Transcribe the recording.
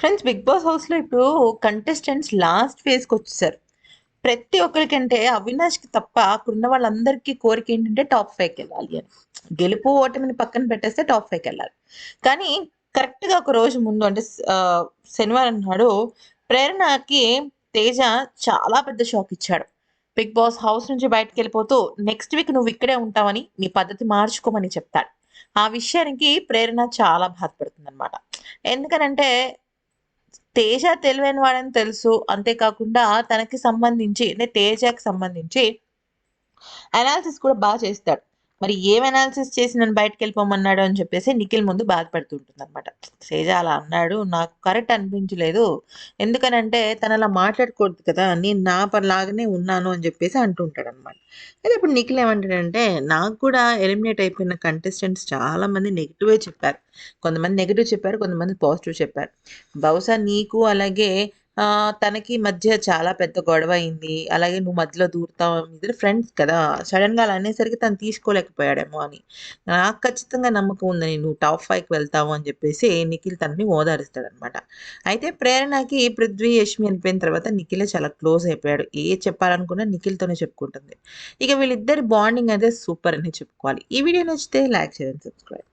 Friends big boss హౌస్లో ఇప్పుడు contestants last ఫేజ్కి వచ్చేసారు. ప్రతి ఒక్కరికంటే అవినాష్కి తప్ప అక్కడ ఉన్న వాళ్ళందరికీ కోరిక ఏంటంటే టాప్ ఫైవ్కి వెళ్ళాలి అని. గెలుపు ఓటమిని పక్కన పెట్టేస్తే టాప్ ఫైవ్కి వెళ్ళాలి. కానీ కరెక్ట్గా ఒక రోజు ముందు అంటే శనివారం నాడు ప్రేరణకి తేజ చాలా పెద్ద షాక్ ఇచ్చాడు. బిగ్ బాస్ హౌస్ నుంచి బయటకు వెళ్ళిపోతూ నెక్స్ట్ వీక్ నువ్వు ఇక్కడే ఉంటావని నీ పద్ధతి మార్చుకోమని చెప్తాడు. ఆ విషయానికి ప్రేరణ చాలా బాధపడుతుంది అనమాట ఎందుకనంటే తేజ తెలివైన వాడని తెలుసు. అంతేకాకుండా తనకి సంబంధించి అంటే తేజకి సంబంధించి అనాలిసిస్ కూడా బాగా చేస్తాడు. మరి ఏం అనాలిసిస్ చేసి నన్ను బయటకు వెళ్ళిపోమన్నాడు అని చెప్పేసి నిఖిల్ ముందు బాధపడుతుంటుంది అనమాట తేజ అలా అన్నాడు. నాకు కరెక్ట్ అనిపించలేదు. ఎందుకనంటే తను అలా మాట్లాడకూడదు కదా నేను నా పనిలాగానే ఉన్నాను అని చెప్పేసి అంటుంటాడు అనమాట అయితే ఇప్పుడు నిఖిల్ ఏమంటాడంటే నాకు కూడా ఎలిమినేట్ అయిపోయిన కంటెస్టెంట్స్ చాలా మంది నెగిటివే చెప్పారు. కొంతమంది నెగిటివ్ చెప్పారు కొంతమంది పాజిటివ్ చెప్పారు. బహుశా నీకు అలాగే తనకి మధ్య చాలా పెద్ద గొడవ అయింది అలాగే నువ్వు మధ్యలో దూరుతావు ఇద్దరు ఫ్రెండ్స్ కదా. సడన్గా అలా అనేసరికి తను తీసుకోలేకపోయాడేమో అని. నాకు ఖచ్చితంగా నమ్మకం ఉందని నువ్వు టాప్ ఫైవ్కి వెళ్తావు అని చెప్పేసి నిఖిల్ తనని ఓదారుస్తాడనమాట అయితే ప్రేరణకి పృథ్వీ యష్మి అనిపోయిన తర్వాత నిఖిలే చాలా క్లోజ్ అయిపోయాడు. ఏ చెప్పాలనుకున్నా నిఖిల్తోనే చెప్పుకుంటుంది. ఇక వీళ్ళిద్దరి బాండింగ్ అయితే సూపర్ అని చెప్పుకోవాలి. ఈ వీడియో నచ్చితే లైక్ చేయండి సబ్స్క్రైబ్.